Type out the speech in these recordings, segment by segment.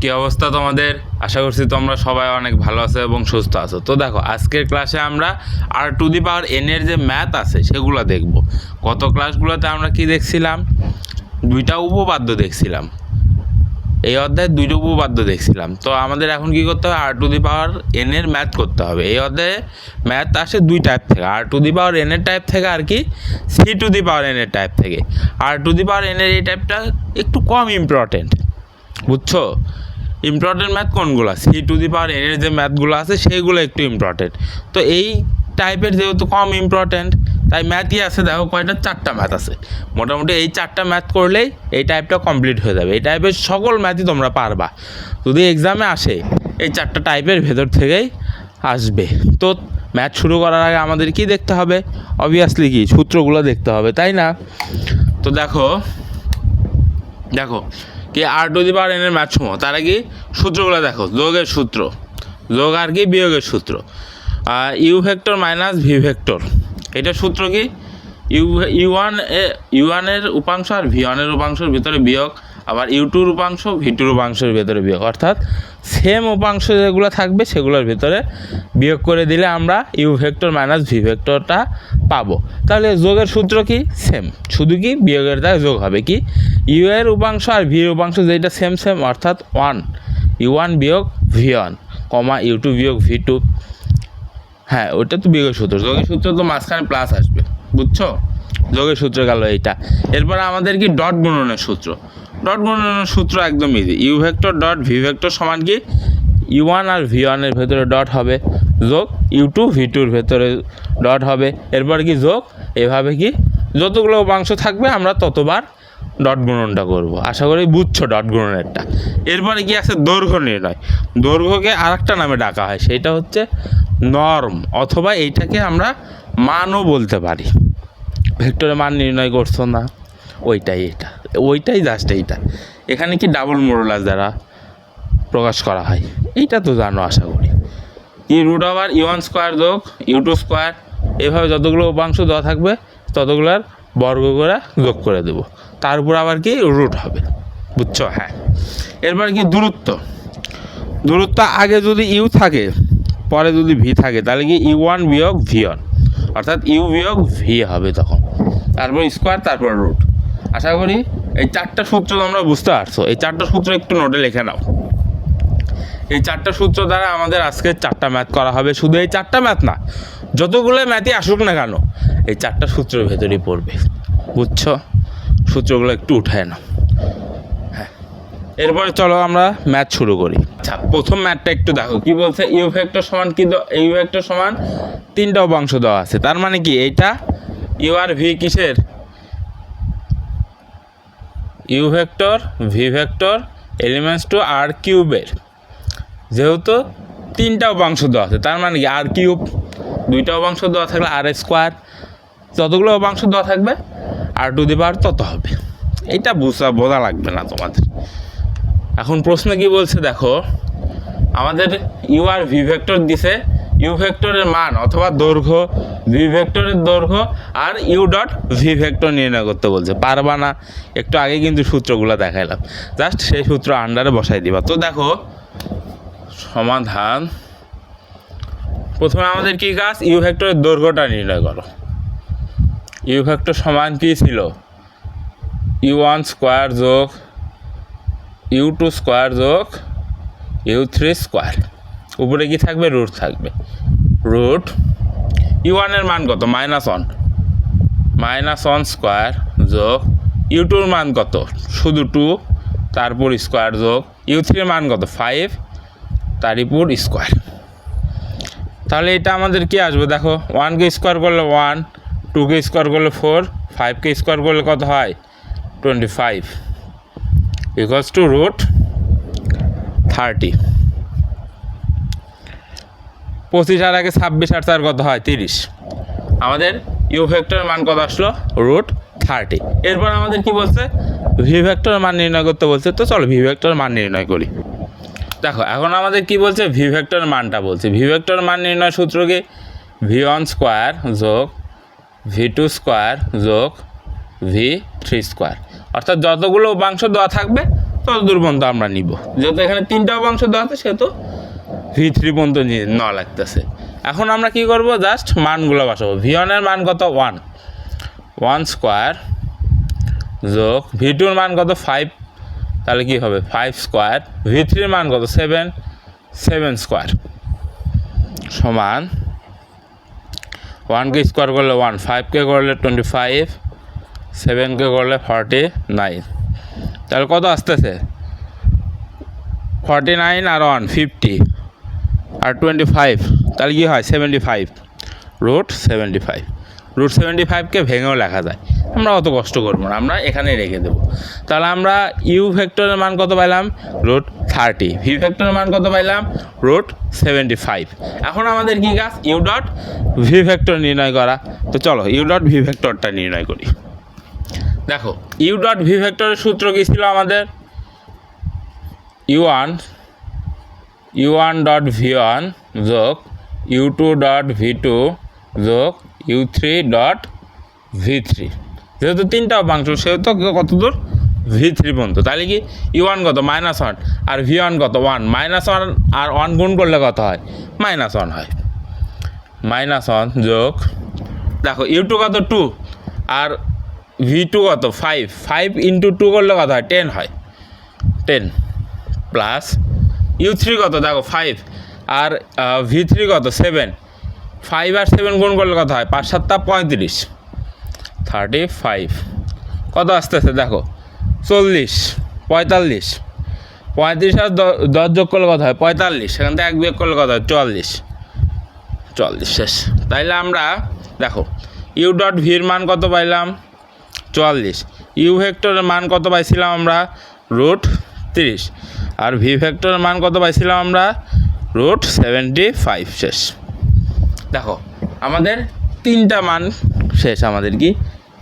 কি অবস্থা তোমাদের? আশা করছি তোমরা সবাই অনেক ভালো আছো এবং সুস্থ আছো। তো দেখো, আজকের ক্লাসে আমরা আর টু দি পাওয়ার এন এর যে ম্যাথ আছে, সেগুলো দেখব। গত ক্লাসগুলোতে আমরা কি দেখছিলাম? দুইটা উপপাদ্য দেখছিলাম। এই অধ্যায়ে দুইটা উপপাদ্য দেখছিলাম। তো আমাদের এখন কি করতে হবে? আর টু দি পাওয়ার এন এর ম্যাথ করতে হবে। এই অধ্যায়ে ম্যাথ আসে দুই টাইপ থেকে। আর টু দি পাওয়ার এন এর টাইপ থেকে আর কি C to the power n এর টাইপ থেকে। আর টু দি পাওয়ার এন এর এই টাইপটা একটু কম ইম্পর্টেন্ট বুঝছ? ইম্পর্টেন্ট ম্যাথ কোনগুলো? সি টু দি পাওয়ার এর যে ম্যাথগুলো আছে সেইগুলো একটু ইম্পর্টেন্ট তো এই টাইপের যেহেতু কম ইম্পর্টেন্ট তাই ম্যাথই আছে, দেখো কয়টা? চারটা ম্যাথ আছে। মোটামুটি এই চারটা ম্যাথ করলেই এই টাইপটা কমপ্লিট হয়ে যাবে। এই টাইপের সকল ম্যাথই তোমরা পারবা। যদি এক্সামে আসে, এই চারটা টাইপের ভেতর থেকেই আসবে। তো ম্যাথ শুরু করার আগে আমাদের কি দেখতে হবে? অবভিয়াসলি কি? সূত্রগুলো দেখতে হবে, তাই না? তো দেখো দেখো কি আর টু দি পাওয়ার এনের ম্যাথ সমূহ? তারা কি সূত্রগুলো দেখো, যোগের সূত্র। যোগ আর কি? বিয়োগের সূত্র। U vector minus V vector এটা সূত্র কি? ইউ ইউ ওয়ান এ ইউ ওয়ানের উপাংশ আর ভি ওয়ানের উপাংশের ভিতরে বিয়োগ। আবার ইউ টুর উপাংশ ভি টুর উপাংশের ভিতরে বিয়োগ। অর্থাৎ সেম উপাংশ যেগুলো থাকবে সেগুলোর ভেতরে বিয়োগ করে দিলে আমরা ইউ ভেক্টর মাইনাস ভি ভেক্টরটা পাবো। তাহলে যোগের সূত্র কি? সেম শুধু কি? বিয়োগের দ্বারা যোগ হবে কি? ইউ এর উপাংশ আর ভি উপাংশ যেটা সেম সেম অর্থাৎ ওয়ান ইউ ওয়ান বিয়োগ V one comma U two বিয়োগ ভি টু হ্যাঁ ওটা তো বিয়োগের সূত্র। যোগের সূত্র তো মাঝখানে প্লাস আসবে। বুঝছ? যোগের সূত্র গেল এইটা। এরপর আমাদের কি ডট গুণনের সূত্র? ডট গুণনের সূত্র একদম easy U vector dot V vector সমান কি? ইউ ওয়ান আর ভি ওয়ানের ভেতরে ডট হবে। যোগ ইউ টু ভি টুর ভেতরে ডট হবে। এরপর কি যোগ? এভাবে কি? যতগুলো উপাংশ থাকবে আমরা ততবার ডট গুণনটা করব। আশা করি বুঝছ ডট গুণনেরটা। এরপরে কি আছে? দৈর্ঘ্য নির্ণয়। দৈর্ঘ্যকে আর একটা নামে ডাকা হয়। সেটা হচ্ছে নর্ম অথবা এইটাকে আমরা মানও বলতে পারি। ভেক্টরের মান নির্ণয় করছ না? ওইটাই এটা। ওইটাই জাস্ট এইটা। এখানে কি ডাবল মোরলাস দ্বারা প্রকাশ করা হয়? এইটা তো জানো, আশা করি। ই root over U one square যোগ ইউ টু স্কোয়ার এভাবে যতগুলো উপাংশ দেওয়া থাকবে, ততগুলোর বর্গ করে যোগ করে দেবো। তার উপর আবার কি রুট হবে, বুঝছ? হ্যাঁ। এরপর কি দূরত্ব? দূরত্ব আগে যদি ইউ থাকে, পরে যদি ভি থাকে, তাহলে কি ইউ ওয়ান বিয়োগ ভি ওয়ান অর্থাৎ ইউ বিয়োগ ভি হবে তখন। তারপর স্কোয়ার তারপর রুট আশা করি এই চারটা সূত্র তোমরা বুঝতে পারছ। এই চারটা সূত্র একটু নোটে লিখে নাও। এই চারটা সূত্র দ্বারা আমাদের আজকে চারটা ম্যাথ করা হবে। শুধু এই চারটা ম্যাথ না, যতগুলো ম্যাথই আসুক না কেন, এই চারটা সূত্রের ভেতরেই পড়বে। বুঝছ? সূত্রগুলো একটু উঠায় নাও। হ্যাঁ। এরপরে চলো আমরা ম্যাথ শুরু করি। আচ্ছা প্রথম ম্যাথটা একটু দেখো। কি বলছে? ইউ ভেক্টর সমান কি ইউ ভেক্টর সমান তিনটা উপাংশ দেওয়া আছে। তার মানে কি? এইটা ইউ আর ভি কিসের? U vector, V vector, elements to R কিউবের। যেহেতু তিনটা উপাংশ দেওয়া আছে, তার মানে কি আর কিউব, দুইটা উপাংশ দেওয়া থাকলে আর স্কোয়ার, যতগুলো উপাংশ দেওয়া থাকবে, আর টু দি পাওয়ার তত হবে। এটা বুঝা, বোঝা লাগবে না তোমাদের। এখন প্রশ্ন কি বলছে, দেখো, আমাদের ইউ আর ভি ভেক্টর দিছে ইউ ভেক্টরের মান অথবা দৈর্ঘ্য ভি ভেক্টরের দৈর্ঘ্য আর ইউ ডট ভি ভেক্টর নির্ণয় করতে বলছে। পারবা না? একটু আগে কিন্তু সূত্রগুলো দেখাইলাম। জাস্ট সেই সূত্র আন্ডারে বসাই দিবা। তো দেখো, সমাধান। প্রথমে আমাদের কি কাজ? ইউ ভেক্টরের দৈর্ঘ্যটা নির্ণয় করো। ইউ ভেক্টর সমান কি ছিল? ইউ ওয়ান স্কোয়ার যোগ ইউ টু স্কোয়ার যোগ ইউ থ্রি স্কোয়ার উপরে কি থাকবে? রুট থাকবে। রুট ইউ ওয়ানের মান কত? Minus one minus one square যোগ ইউ টুর মান কত? শুধু টু তারপর স্কোয়ার যোগ ইউ থ্রির মান কত? ফাইভ তারিপুর স্কোয়ার তাহলে এটা আমাদের কি আসবে? দেখো ওয়ানকে স্কোয়ার করলে ওয়ান টুকে স্কোয়ার করলে ফোর ফাইভকে স্কোয়ার করলে কত হয়? Twenty five equals to root thirty পঁচিশ আর আগে ছাব্বিশ আর চার কত হয়? তিরিশ। আমাদের ইউ ভেক্টরের মান কত আসলো? রুট থার্টি এরপর আমাদের কি বলছে? ভি ভেক্টরের মান নির্ণয় করতে বলছে। তো চলো ভি ভেক্টরের মান নির্ণয় করি। দেখো, এখন আমাদের কি বলছে? ভি ভেক্টরের মানটা বলছে। ভি ভেক্টরের মান নির্ণয় সূত্র কি? ভি ওয়ান স্কোয়ার যোগ ভি টু স্কোয়ার যোগ ভি থ্রি স্কোয়ার অর্থাৎ যতগুলো উপাংশ দেওয়া থাকবে তত দূর পর্যন্ত আমরা নিব। যেহেতু এখানে তিনটা অংশ দেওয়া আছে, সেহেতু ভি থ্রি পর্যন্ত নেওয়া লাগতেছে। এখন আমরা কি করব? জাস্ট মানগুলো বসাবো। ভি ওয়ানের মান কত? ওয়ান ওয়ান স্কোয়ার যোগ ভি টুর মান কত? ফাইভ তাহলে কি হবে? ফাইভ স্কোয়ার ভি থ্রির মান কত? সেভেন সেভেন স্কোয়ার সমান ওয়ানকে স্কোয়ার করলে ওয়ান ফাইভকে করলে টোয়েন্টি ফাইভ সেভেনকে করলে ফর্টি নাইন তাহলে কত আসতেছে? ফর্টি নাইন আর ওয়ান ফিফটি আর টোয়েন্টি ফাইভ তাহলে কী হয়? Seventy five root seventy five root seventy ফাইভকে ভেঙেও লেখা যায়। আমরা অত কষ্ট করব না, আমরা এখানেই রেখে দেবো। তাহলে আমরা ইউ ভেক্টরের মান কত পাইলাম? রুট থার্টি ভি ভেক্টরের মান কত পাইলাম? রুট সেভেন্টি ফাইভ এখন আমাদের কী কাজ? ইউ ডট ভি ভেক্টর নির্ণয় করা। তো চলো ইউ ডট ভি ভেক্টরটা নির্ণয় করি। দেখো ইউ ডট ভি ভেক্টরের সূত্র কী ছিল আমাদের? U one U one dot V one যোগ U two dot V two যোগ U three dot V three যেহেতু তিনটা অপাংশ সেহেতু কত দূর? ভি থ্রি পর্যন্ত। তাহলে কি ইউ ওয়ান কত? মাইনাস ওয়ান আর ভি ওয়ান কত? ওয়ান মাইনাস ওয়ান আর ওয়ান গুণ করলে কত হয়? মাইনাস ওয়ান হয়। মাইনাস ওয়ান যোগ, দেখো ইউ টু কত? টু আর ভি টু কত? ফাইভ ফাইভ ইন্টু টু করলে কত হয়? টেন হয়। টেন প্লাস ইউ থ্রি কত? দেখো ফাইভ আর ভি থ্রি কত? সেভেন ফাইভ আর সেভেন গুণ করলে কত হয়? পাঁচ সাতটা পঁয়ত্রিশ। থার্টি ফাইভ কত আস্তে আস্তে দেখো, চল্লিশ, পঁয়তাল্লিশ। পঁয়ত্রিশ আর দশ যোগ করলে কত হয়? পঁয়তাল্লিশ। সেখান থেকে এক বিয়োগ করলে কত হয়? চুয়াল্লিশ। চুয়াল্লিশ, শেষ। তাইলে আমরা, দেখো ইউ ডট ভির মান কত পাইলাম? চুয়াল্লিশ। ইউ ভেক্টরের মান কত পাইছিলাম আমরা? রুট তিরিশ। আর ভি ভেক্টরের মান কত পাইছিলাম আমরা? রুট সেভেন্টি ফাইভ শেষ। দেখো, আমাদের তিনটা মান শেষ আমাদের কি?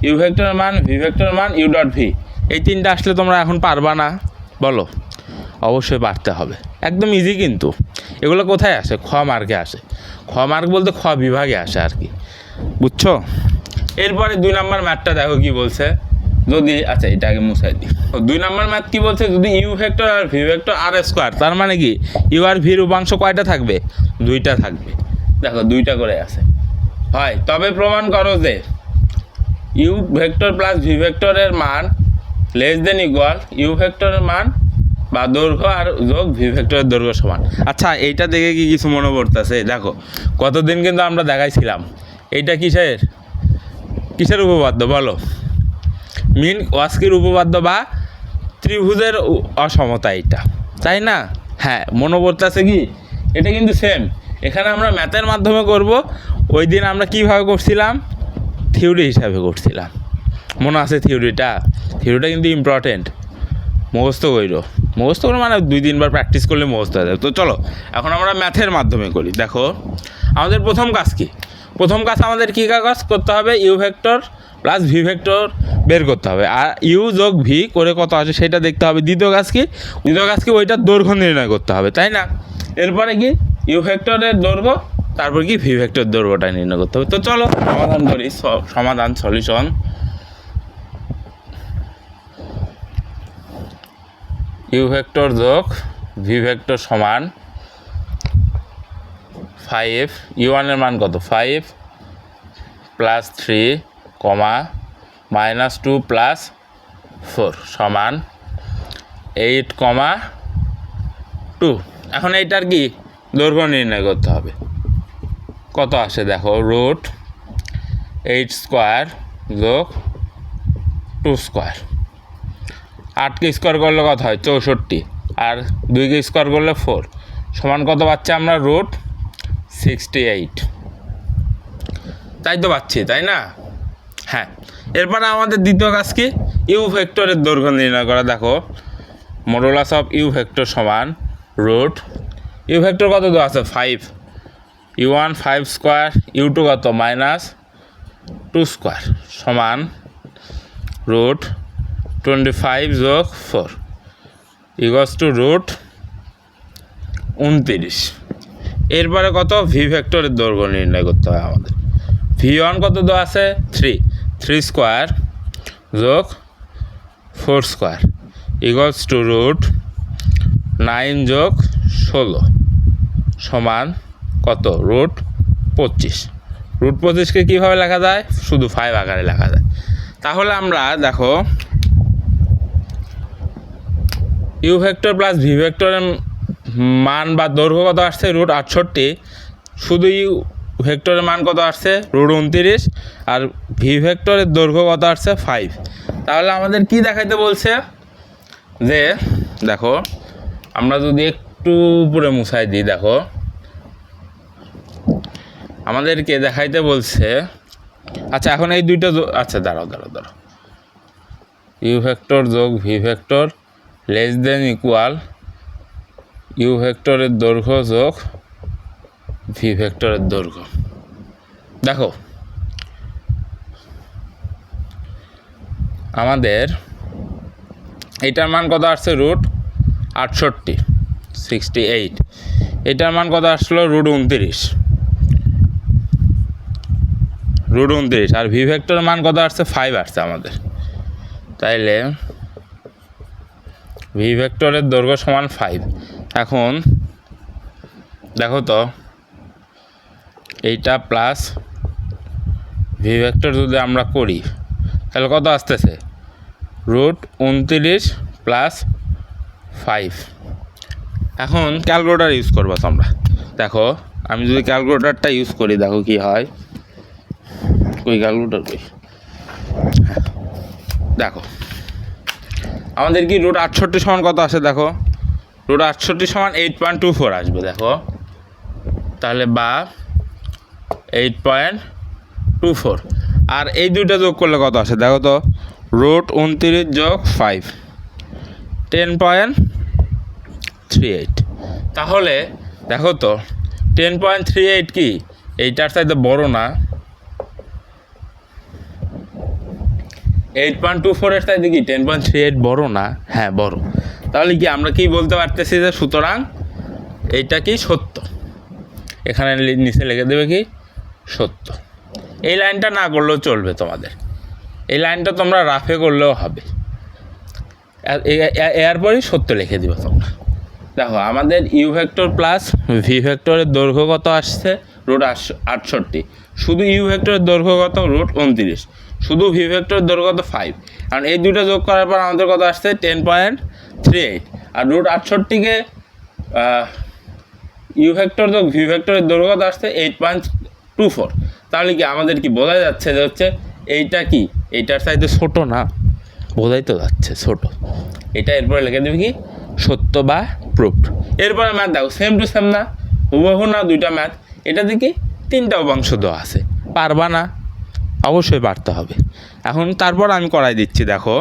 ইউ ভেক্টরের মান ভি ভেক্টরের মান ইউ ডট ভি এই তিনটা আসলে তোমরা এখন পারবা না। বলো, অবশ্যই পারতে হবে। একদম ইজি কিন্তু। এগুলো কোথায় আসে? খ মার্কে আসে। খ মার্ক বলতে খ বিভাগে আসে আর কি। বুঝছ? এরপরে দুই নাম্বার ম্যাটটা দেখো কি বলছে। যদি আচ্ছা এটা আগে মুছাই দিই। দুই নাম্বার ম্যাথ কি বলছে? যদি ইউ ভেক্টর আর ভি ভেক্টর আর স্কোয়ার তার মানে কি? ইউ আর ভির উপাংশ কয়টা থাকবে? দুইটা থাকবে। দেখো দুইটা করে আছে। হয় তবে প্রমাণ করো যে ইউ ভেক্টর প্লাস ভি ভেক্টরের মান লেস দেন ইকুয়াল ইউ ভেক্টরের মান বা দৈর্ঘ্য আর যোগ ভি ভেক্টরের দৈর্ঘ্য সমান। আচ্ছা এইটা দেখে কি কিছু মনে পড়তেছে? দেখো কতদিন কিন্তু আমরা দেখাইছিলাম। এইটা কিসের? কিসের উপপাদ্য বলো? মিন ওয়াস্কির উপপাদ্য বা ত্রিভুজের অসমতা এটা। তাই না? হ্যাঁ মনে পড়তেছে কি? এটা কিন্তু সেম এখানে আমরা ম্যাথের মাধ্যমে করব। ওই দিন আমরা কীভাবে করছিলাম? থিওরি হিসাবে করছিলাম। মনে আছে থিওরিটা থিওরিটা কিন্তু ইম্পর্টেন্ট মুখস্থ কইরো। মুখস্থ করে মানে দুই তিনবার প্র্যাকটিস করলে মুখস্থ হয়ে যাবে। তো চলো, এখন আমরা ম্যাথের মাধ্যমে করি। দেখো, আমাদের প্রথম কাজ কি? প্রথম কাজ আমাদের কী কাজ করতে হবে U vector plus V vector বের করতে হবে। আর ইউ যোগ ভি করে কত আসে সেটা দেখতে হবে। দ্বিতীয় কাজ কি? দ্বিতীয় কাজ কি? ওইটার দৈর্ঘ্য নির্ণয় করতে হবে, তাই না? এরপরে কি? ইউ ভেক্টরের দৈর্ঘ্য, তারপর কি? ভি ভেক্টর দৈর্ঘ্যটা নির্ণয় করতে হবে। তো চলো, সমাধান করি। সমাধান সলিউশন ইউ ভেক্টর যোগ ভি ভেক্টর সমান ফাইভ ইউ ওয়ানের মান কত? Five plus three comma minus two plus four সমান এইট কমা টু এখন এইটার কি? দৈর্ঘ্য নির্ণয় করতে হবে। কত আসে? দেখো রুট এইট স্কোয়ার যোগ টু স্কোয়ার আটকে স্কোয়ার করলে কত হয়? চৌষট্টি। আর দুইকে স্কোয়ার করলে ফোর সমান কত পাচ্ছি আমরা? রুট সিক্সটি এইট তাই তো পাচ্ছি, তাই না? হ্যাঁ। এরপরে আমাদের দ্বিতীয় কাজ কি? ইউ ভেক্টরের দৈর্ঘ্য নির্ণয় করা। দেখো মোডোলাস অফ ইউ ভেক্টর সমান রুট ইউ ভেক্টর কত দেওয়া আছে? Five U one five square U two কত? মাইনাস টু স্কোয়ার সমান রুট টোয়েন্টি ফাইভ যোগ ফোর ইগস টু রুট উনতিরিশ। এরপরে কত? ভি ভেক্টরের দৈর্ঘ্য নির্ণয় করতে হয় আমাদের। ভি ওয়ান কত দেওয়া আছে? থ্রি থ্রি স্কোয়ার যোগ four square equals to root nine যোগ ষোলো সমান কত? রুট পঁচিশ। রুট পঁচিশকে কীভাবে লেখা যায়? শুধু ফাইভ আকারে লেখা যায়। তাহলে আমরা দেখো ইউ ভেক্টর প্লাস ভি ভেক্টরের মান বা দৈর্ঘ্য কত আসছে? রুট আটষট্টি। শুধুই ভেক্টরের মান কত আসছে? রুট উনতিরিশ। আর ভি ভেক্টরের দৈর্ঘ্য কত আসছে? ফাইভ তাহলে আমাদের কি দেখাইতে বলছে? যে, দেখো, আমরা যদি একটু উপরে মুছাই দিই, দেখো। আমাদেরকে দেখাইতে বলছে আচ্ছা এখন এই দুইটা আচ্ছা দাঁড়াও দাঁড়াও দাঁড়াও। ইউ ভেক্টর যোগ V vector less than equal U ভেক্টরের দৈর্ঘ্য যোগ ভি ভেক্টরের দৈর্ঘ্য। দেখো, আমাদের এটার মান কত আসছে? রুট আটষট্টি সিক্সটি এইট এটার মান কত আসলো? রুট উনতিরিশ। রুট উনতিরিশ। আর ভি ভেক্টরের মান কত আসছে? ফাইভ আসছে আমাদের। তাইলে ভি ভেক্টরের দৈর্ঘ্য সমান ফাইভ এখন দেখো তো, এইটা প্লাস ভি ভেক্টর যদি আমরা করি, তাহলে কত আসতেছে? রুট উনত্রিশ প্লাস ফাইভ এখন ক্যালকুলেটার ইউজ করব তোমরা। দেখো, আমি যদি ক্যালকুলেটারটা ইউজ করি, দেখো কি হয়। কই ক্যালকুলেটার কই? দেখো। আমাদের কি রুট আটষট্টি সমান কত আসে, দেখো? রুট আটষট্টি সমান এইট পয়েন্ট টু ফোর আসবে, দেখো। তাহলে বা এইট পয়েন্ট টু ফোর আর এই দুইটা যোগ করলে কত আসে? দেখো তো রুট উনত্রিশ যোগ five ten point three eight তাহলে, দেখো তো টেন পয়েন্ট থ্রি এইট কি? এইটার চাইতে বড় না। এইট পয়েন্ট টু ফোরের চাইতে কি? টেন পয়েন্ট থ্রি এইট বড় না? হ্যাঁ বড়। তাহলে কি আমরা কি বলতে পারতেছি যে সুতরাং এইটা কি সত্য? এখানে নিচে লিখে দেবে কি? সত্য। এই লাইনটা না করলেও চলবে তোমাদের। এই লাইনটা তোমরা রাফে করলেও হবে। এরপরই সত্য লিখে দিবে তোমরা। দেখো, আমাদের ইউ ভেক্টর প্লাস ভি ভেক্টরের দৈর্ঘ্য কত আসছে? রুট আটষট্টি। শুধু ইউ ভেক্টরের দৈর্ঘ্য কত? রুট উনত্রিশ। শুধু ভি ভেক্টর দৈর্ঘ্য কত ফাইভ কারণ এই দুটো যোগ করার পর আমাদের কত আসছে? টেন পয়েন্ট থ্রি এইট আর রুট আটষট্টিকে ইউ ভেক্টর যোগ ভি ভেক্টরের দৈর্ঘ্য কত আসছে? এইট পয়েন্ট টু ফোর তাহলে কি আমাদের কি বোঝা যাচ্ছে যে হচ্ছে এইটা কি? এইটার চাইতে ছোটো না? বোঝাই তো যাচ্ছে ছোট। এটা এরপরে লিখে দেবে কি? সত্য বা প্রুফড এরপরে ম্যাথ দেখো সেম টু সেম না, হুবহু না দুইটা ম্যাথ এটা দেখি তিনটা উপাংশ দেওয়া আছে। পারবা না? অবশ্যই পারতে হবে। এখন তারপর আমি করাই দিচ্ছি, দেখো।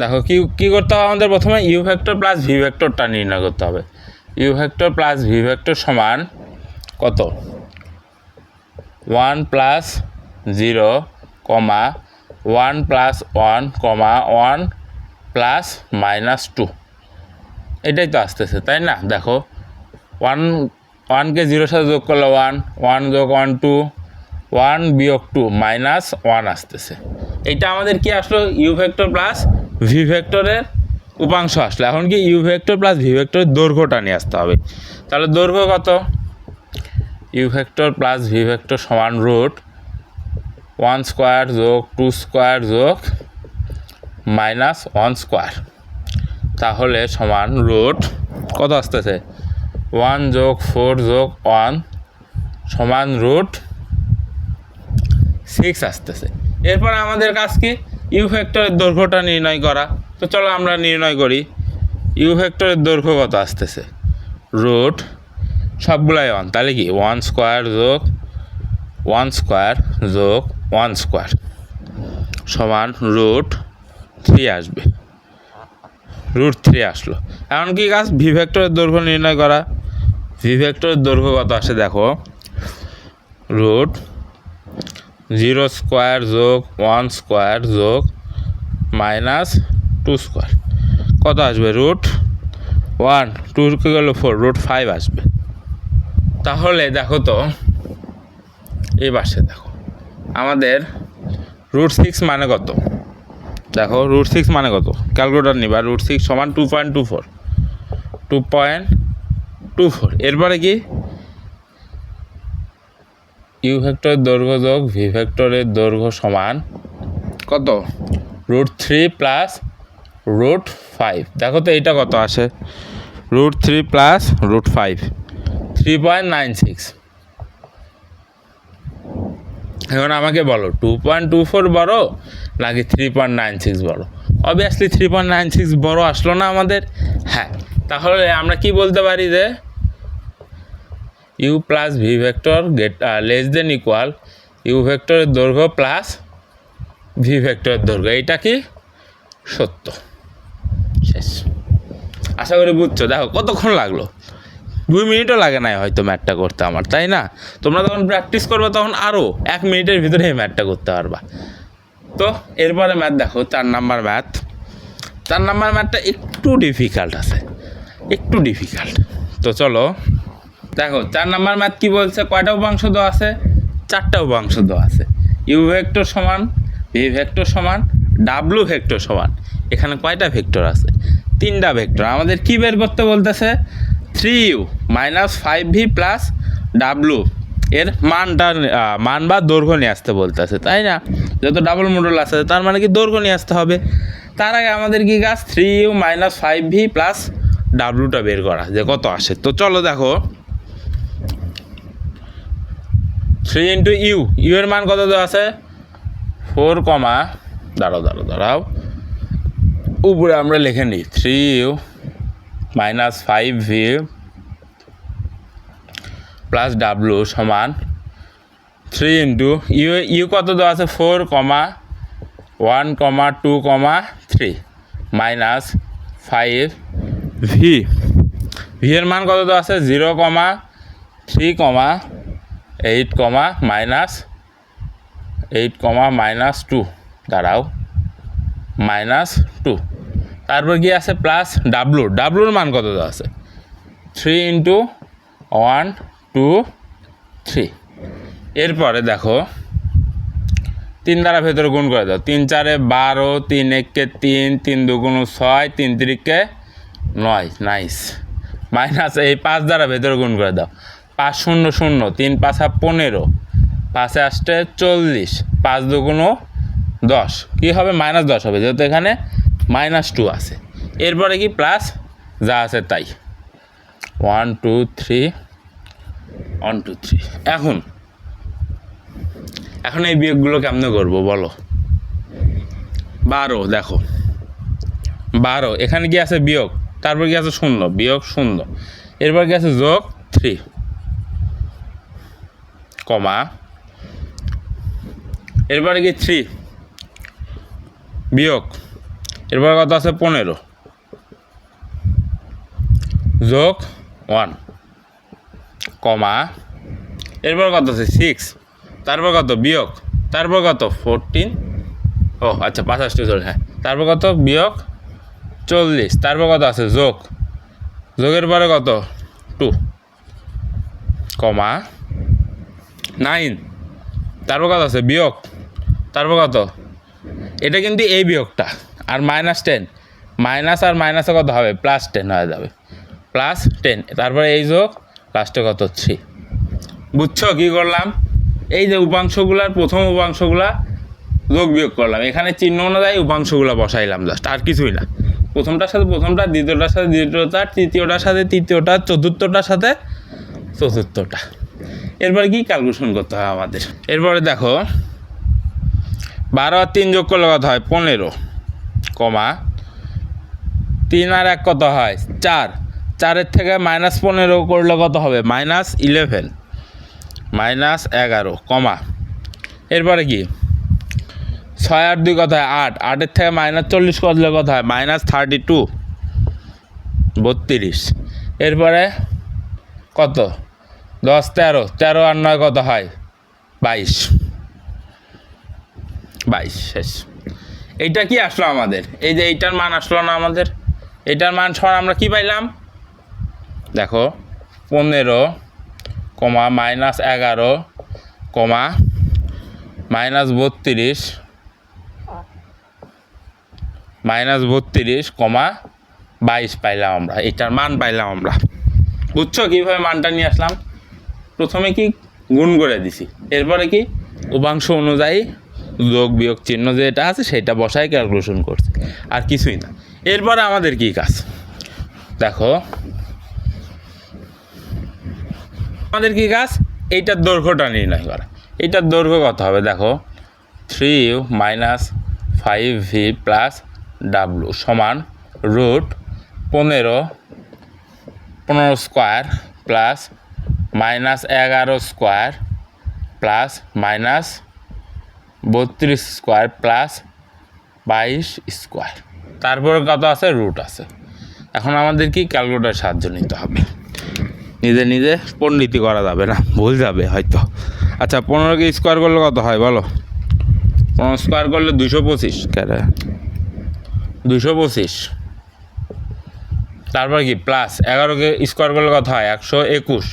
দেখো, কি, কী করতে হবে আমাদের প্রথমে? ইউ ভেক্টর প্লাস ভি ভেক্টরটা নির্ণয় করতে হবে। U vector plus V vector সমান কত? One plus zero comma one plus one comma one plus minus two এটাই তো আসতেছে, তাই না? দেখো ওয়ান ওয়ানকে জিরোর সাথে যোগ করলে ওয়ান ওয়ান যোগ ওয়ান টু ওয়ান বিয়োগ টু মাইনাস ওয়ান আসতেছে। এটা আমাদের কি আসলো? ইউ ভেক্টর প্লাস ভি ভেক্টরের উপাংশ আসলো। এখন কি ইউ ভেক্টর প্লাস ভি ভেক্টরের দৈর্ঘ্যটা নিয়ে আসতে হবে। তাহলে দৈর্ঘ্য কত? U vector plus V vector সমান রুট ওয়ান স্কোয়ার যোগ টু স্কোয়ার যোগ মাইনাস ওয়ান স্কোয়ার তাহলে সমান রুট কত আসতেছে? ওয়ান যোগ ফোর যোগ ওয়ান সমান রুট সিক্স আসতেছে। এরপর আমাদের কাজ কি? ইউ ফ্যাক্টরের দৈর্ঘ্যটা নির্ণয় করা। তো চলো আমরা নির্ণয় করি। ইউ ফ্যাক্টরের দৈর্ঘ্য কত আসতেছে? রুট সবগুলাই ওয়ান তাহলে কি? ওয়ান স্কোয়ার যোগ ওয়ান স্কোয়ার যোগ ওয়ান স্কোয়ার সমান রুট থ্রি আসবে। রুট থ্রি আসলো। এমন কি কাজ? ভি ভেক্টরের দৈর্ঘ্য নির্ণয় করা। ভি ভেক্টরের দৈর্ঘ্য কত আসে দেখো? রুট জিরো স্কোয়ার যোগ ওয়ান স্কোয়ার যোগ মাইনাস টু স্কোয়ার। কত আসবে? Root one. টু গেলো ফোর, রুট ফাইভ আসবে। তাহলে দেখো তো, এই পাশে দেখো, আমাদের রুট সিক্স মানে কত? দেখো, রুট সিক্স মানে কত? ক্যালকুলেটার নিবা, রুট সিক্স সমান two point two four. Two point two four. এরপরে কি? ইউ ভেক্টরের দৈর্ঘ্য যোগ ভি ভেক্টরের দৈর্ঘ্য সমান কত? Root three plus root five দেখো তো এইটা কত আসে? Root three plus root five three point nine six এখন আমাকে বলো টু পয়েন্ট টু ফোর বড়ো নাকি থ্রি পয়েন্ট নাইন সিক্স বড়? Obviously three point nine six বড়ো আসলো না আমাদের। হ্যাঁ তাহলে আমরা কি বলতে পারি যে U plus V vector get less than equal U ভেক্টরের দৈর্ঘ্য প্লাস ভি ভেক্টরের দৈর্ঘ্য। এইটা কি? সত্য। শেষ। আশা করি বুঝছ। দেখো, কতক্ষণ লাগল? দুই মিনিটও লাগে নাই হয়তো ম্যাটটা করতে আমার, তাই না? তোমরা যখন প্র্যাকটিস করবে তখন আরও এক মিনিটের ভিতরে এই ম্যাটটা করতে পারবা। তো, এরপরে ম্যাথ দেখো, চার নাম্বার ম্যাথ চার নাম্বার ম্যাথটা একটু ডিফিকাল্ট আছে। একটু ডিফিকাল্ট তো চলো দেখো, চার নাম্বার ম্যাথ কি বলছে? কয়টা উপাংশ দেওয়া আছে? চারটা উপাংশ দেওয়া আছে। ইউ ভেক্টর সমান ভি ভেক্টর সমান ডাব্লু ভেক্টর সমান। এখানে কয়টা ভেক্টর আছে? তিনটা ভেক্টর আমাদের কি বের করতে বলতেছে? Three u minus five v plus W এর মানটা মান বা দৈর্ঘ্য নিয়ে আসতে বলতেছে, তাই না? যত ডাবল মডেল আছে, তার মানে কি দৈর্ঘ্য নিয়ে আসতে হবে? তার আগে আমাদের কি কাজ? Three u minus five v plus ডাব্লুটা বের করা, যে কত আসে। তো চলো দেখো। Three into you. ইউ এর মান কত দেওয়া আছে? Four comma. দাঁড়াও দাঁড়াও দাঁড়াও। উপরে আমরা লিখে নিই three u minus five v plus W সমান থ্রি ইন্টু ইউ ইউ কত দেওয়া আছে? Four comma one comma two comma three minus five v v এর মান কত দেওয়া আছে? Zero comma three comma eight comma minus eight comma minus two দাঁড়াও মাইনাস টু তারপর কি আছে? প্লাস ডাব্লু ডাব্লুর মান কত আছে? Three into one two three এরপরে দেখো, তিন দ্বারা ভেতরে গুণ করে দাও, তিন চারে বারো, তিন একে তিন তিন দুগুণ ছয়, তিন তিরিকে নয় নাইস মাইনাস এই পাঁচ দ্বারা ভেতরে গুণ করে দাও পাঁচ শূন্য শূন্য, তিন পাঁচা পনেরো, পাঁচে আসতে চল্লিশ, পাঁচ দুগুণ দশ। কী হবে? মাইনাস দশ হবে, যেহেতু এখানে মাইনাস টু আছে। এরপরে কি? প্লাস যা আছে তাই। One, two, three, one, two, three. এখন এখন এই বিয়োগগুলো কেমনে করব বলো? বারো, দেখো। বারো, এখানে কি আছে বিয়োগ? তারপর কি আছে শূন্য? বিয়োগ শূন্য। এরপর কি আছে যোগ? থ্রি। কমা। এরপরে কি থ্রি বিয়োগ। এরপর কত আছে? পনেরো। যোগ ওয়ান কমা। এরপর কত আছে? সিক্স তারপর কত? বিয়োগ। তারপর কত? ফোরটিন ও আচ্ছা পাঁচাশটি চলে হ্যাঁ। তারপর কত? বিয়োগ চল্লিশ। তারপর কত আছে? যোগ। যোগের পরে কত? Two comma. নাইন। তারপর কত আছে, বিয়োগ। তারপর কত এটা কিন্তু এই বিয়োগটা। আর মাইনাস টেন মাইনাস আর মাইনাসে কত হবে? প্লাস টেন হয়ে যাবে। প্লাস টেন তারপরে এই যোগ লাস্টে কত? থ্রি বুঝছ কী করলাম? এই যে উপাংশগুলার প্রথম উপাংশগুলা যোগ বিয়োগ করলাম। এখানে চিহ্ন অনুযায়ী উপাংশগুলো বসাইলাম জাস্ট আর কিছুই না। প্রথমটার সাথে প্রথমটা, দ্বিতীয়টার সাথে দ্বিতীয়টা, তৃতীয়টার সাথে তৃতীয়টা, চতুর্থটার সাথে চতুর্থটা। এরপরে কি ক্যালকুলেশন করতে হয় আমাদের? এরপরে দেখো, বারো আর তিন যোগ করলে কত হয়? পনেরো, কমা তিন আর এক কত হয়? চার। চারের থেকে মাইনাস পনেরো করলে কত হবে? মাইনাস ইলেভেন মাইনাস এগারো, কমা। এরপরে কি? ছয় আট দুই কত হয়? আট। আটের থেকে মাইনাস চল্লিশ করলে কত হয়? মাইনাস থার্টি টু বত্রিশ। এরপরে কত? দশ, তেরো তেরো আর নয় কত হয়? বাইশ। বাইশ, শেষ। এইটা কি আসলো আমাদের? এই যে এইটার মান আসলো না আমাদের? এইটার মান সর আমরা কি পাইলাম? দেখো, পনেরো, কমা মাইনাস এগারো, কমা মাইনাস বত্রিশ মাইনাস বত্রিশ, কমা বাইশ পাইলাম আমরা। এটার মান পাইলাম আমরা। বুঝছ কীভাবে মানটা নিয়ে আসলাম? প্রথমে কি গুণ করে দিছি। এরপরে কি উপাংশ অনুযায়ী যোগ, বিয়োগ, চিহ্ন যেটা আছে সেটা বসায় ক্যালকুলেশন করছে। আর কিছুই না। এরপরে আমাদের কি কাজ? দেখো। আমাদের কি কাজ? এইটার দৈর্ঘ্যটা নির্ণয় করা। এইটার দৈর্ঘ্য কত হবে? দেখো। Three u minus five v plus W সমান রুট পনেরো পনেরো স্কোয়ার প্লাস মাইনাস এগারো স্কোয়ার প্লাস মাইনাস বত্রিশ স্কোয়ার প্লাস বাইশ স্কোয়ার। তারপরে কত আছে? রুট আছে। এখন আমাদের কি ক্যালকুলেটার সাহায্য নিতে হবে। নিজে নিজে পণ্ডিতি করা যাবে না, ভুল যাবে হয়তো। আচ্ছা পনেরোকে স্কোয়ার করলে কত হয় বলো? পনেরো স্কোয়ার করলে দুশো পঁচিশ। দুশো পঁচিশ। তারপর কি? প্লাস এগারোকে স্কোয়ার করলে কত হয়? একশো একুশ।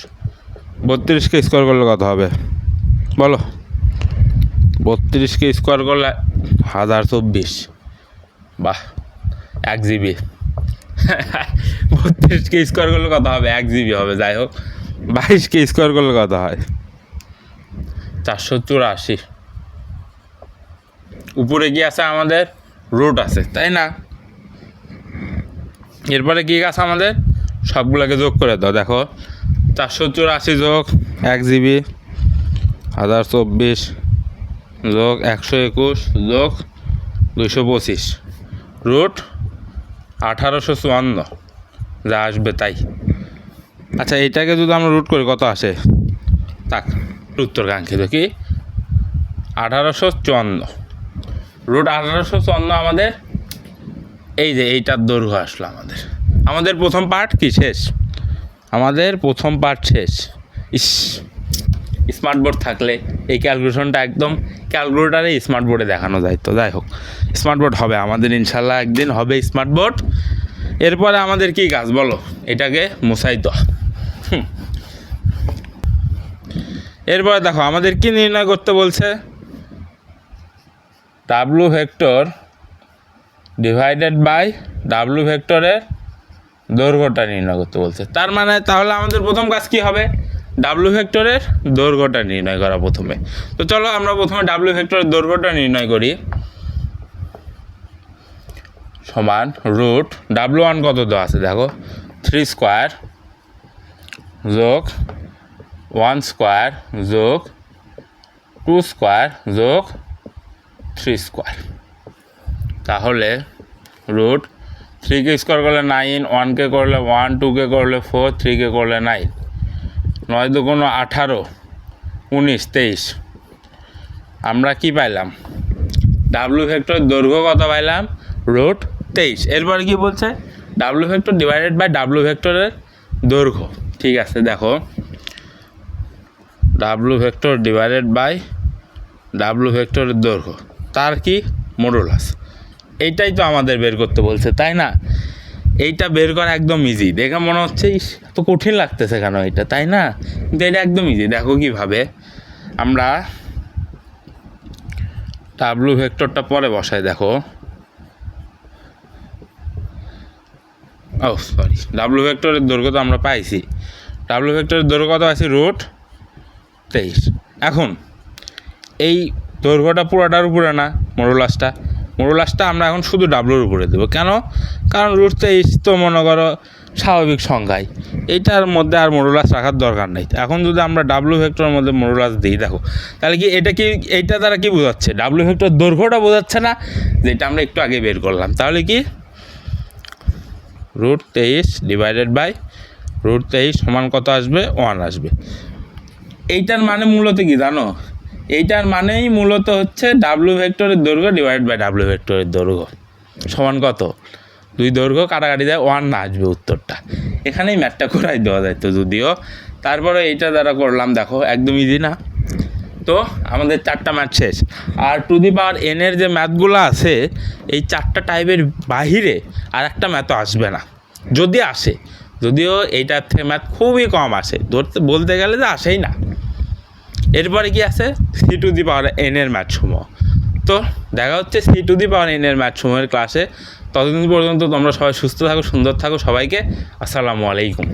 বত্রিশকে স্কোয়ার করলে কত হবে? বলো। বত্রিশকে স্কোয়ার করলে হাজার চব্বিশ। বাহ, এক জিবি বত্রিশকে স্কোয়ার করলে কত হবে? এক জিবি হবে, যাই হোক। বাইশকে স্কোয়ার করলে কত হয়? চারশো চুরাশি। উপরে কি আছে আমাদের? রুট আছে, তাই না? এরপরে কি আছে আমাদের? সবগুলোকে যোগ করে দাও, দেখো। চারশো চুরাশি যোগ এক জিবি, হাজার চব্বিশ যোগ একশো একুশ যোগ দুশো পঁচিশ। রুট আঠারোশো চুয়ান্ন। যা আসবে তাই। আচ্ছা এইটাকে যদি আমরা রুট করি, কত আসে? তাক, উত্তর কাঙ্ক্ষিত কি? আঠারোশো চুয়ান্ন। রুট আঠারোশো চুয়ান্ন আমাদের, এই যে এইটার দৈর্ঘ্য আসলো আমাদের। আমাদের প্রথম পার্ট কি? শেষ। আমাদের প্রথম পার্ট শেষ। ইস স্মার্ট বোর্ড থাকলে এই ক্যালকুলেশনটা একদম ক্যালকুলেটারে স্মার্ট বোর্ডে দেখানো যায় তো, যাই হোক। স্মার্ট বোর্ড হবে আমাদের ইনশাল্লাহ, একদিন হবে স্মার্ট বোর্ড এরপরে আমাদের কি কাজ বলো? এটাকে মুসাইতো হুম। এরপরে দেখো, আমাদের কি নির্ণয় করতে বলছে? W vector divided by W ভেক্টরের দৈর্ঘ্যটা নির্ণয় করতে বলছে। তার মানে তাহলে আমাদের প্রথম কাজ কি হবে? ডাব্লু ভেক্টরের দৈর্ঘ্যটা নির্ণয় করা প্রথমে। তো চলো আমরা প্রথমে ডাব্লু ভেক্টরের দৈর্ঘ্যটা নির্ণয় করি। সমান রুট ডাব্লু ওয়ান কত দেওয়া আছে? দেখো থ্রি স্কোয়ার যোগ ওয়ান স্কোয়ার যোগ টু স্কোয়ার যোগ থ্রি স্কোয়ার তাহলে রুট থ্রিকে স্কোয়ার করলে নাইন ওয়ানকে করলে ওয়ান টুকে করলে ফোর থ্রিকে করলে নাইন নয় দুগুণ আঠারো, উনিশ, তেইশ। আমরা কি পাইলাম? ডাব্লু ভেক্টর দৈর্ঘ্য কত পাইলাম? রুট তেইশ। এরপরে কি বলছে? W vector divided by W ভেক্টরের দৈর্ঘ্য। ঠিক আছে, দেখো। W vector divided by W ভেক্টরের দৈর্ঘ্য। তার কি? মডুলাস এইটাই তো আমাদের বের করতে বলছে, তাই না? এইটা বের করা একদম ইজি দেখে মনে হচ্ছে, ইস তো কঠিন লাগতেছে কেন এটা তাই না? কিন্তু এটা একদম ইজি দেখো কীভাবে আমরা ডাব্লু ভেক্টরটা পরে বসাই, দেখো। ও সরি ডাব্লু ভেক্টরের দৈর্ঘ্য তো আমরা পাইছি। ডাব্লু ভেক্টরের দৈর্ঘ্য কত আছে রুট তেইশ। এখন, এই দৈর্ঘ্যটা পুরোটার উপরে না মোরলাসটা মোরলাসটা আমরা এখন শুধু ডাব্লুর উপরে দেবো। কেন? কারণ রুট তেইশ তো মনে করো স্বাভাবিক সংখ্যায়। এইটার মধ্যে আর মোরলাস রাখার দরকার নেই। এখন যদি আমরা ডাব্লু ভেক্টরের মধ্যে মোরলাস দিই, দেখো, তাহলে কি এটা কি, এইটা তারা কি বোঝাচ্ছে? ডাব্লু ভেক্টর দৈর্ঘ্যটা বোঝাচ্ছে না, যেটা আমরা একটু আগে বের করলাম। তাহলে কি? রুট তেইশ ডিভাইডেড বাই রুট তেইশ সমান কত আসবে? ওয়ান আসবে। এইটার মানে মূলত কি, জানো? এইটার মানেই মূলত হচ্ছে ডাব্লু ভেক্টরের দৈর্ঘ্য ডিভাইড বাই ডাব্লু ভেক্টরের দৈর্ঘ্য। সমান কত? দুই দৈর্ঘ্য কাটাকাটি দেয় ওয়ান না আসবে উত্তরটা। এখানেই ম্যাথটা করাই দেওয়া যায় তো যদিও। তারপরে এইটা দ্বারা করলাম, দেখো, একদম ইজি না। তো আমাদের চারটা ম্যাথ শেষ। আর টু দি পাওয়ার এনের যে ম্যাথগুলো আছে, এই চারটা টাইপের বাহিরে আর একটা ম্যাথও আসবে না। যদি আসে, যদিও এইটার থেকে ম্যাথ খুবই কম আসে। ধরতে, বলতে গেলে যে আসেই না। এরপরে কি আছে? সি টু দি পাওয়ার এনের ম্যাথ সমূহ তো দেখা হচ্ছে সি টু দি পাওয়ার এনের ম্যাথ সমূহের ক্লাসে ততদিন পর্যন্ত তোমরা সবাই সুস্থ থাকো, সুন্দর থাকো সবাইকে। আসসালামু আলাইকুম।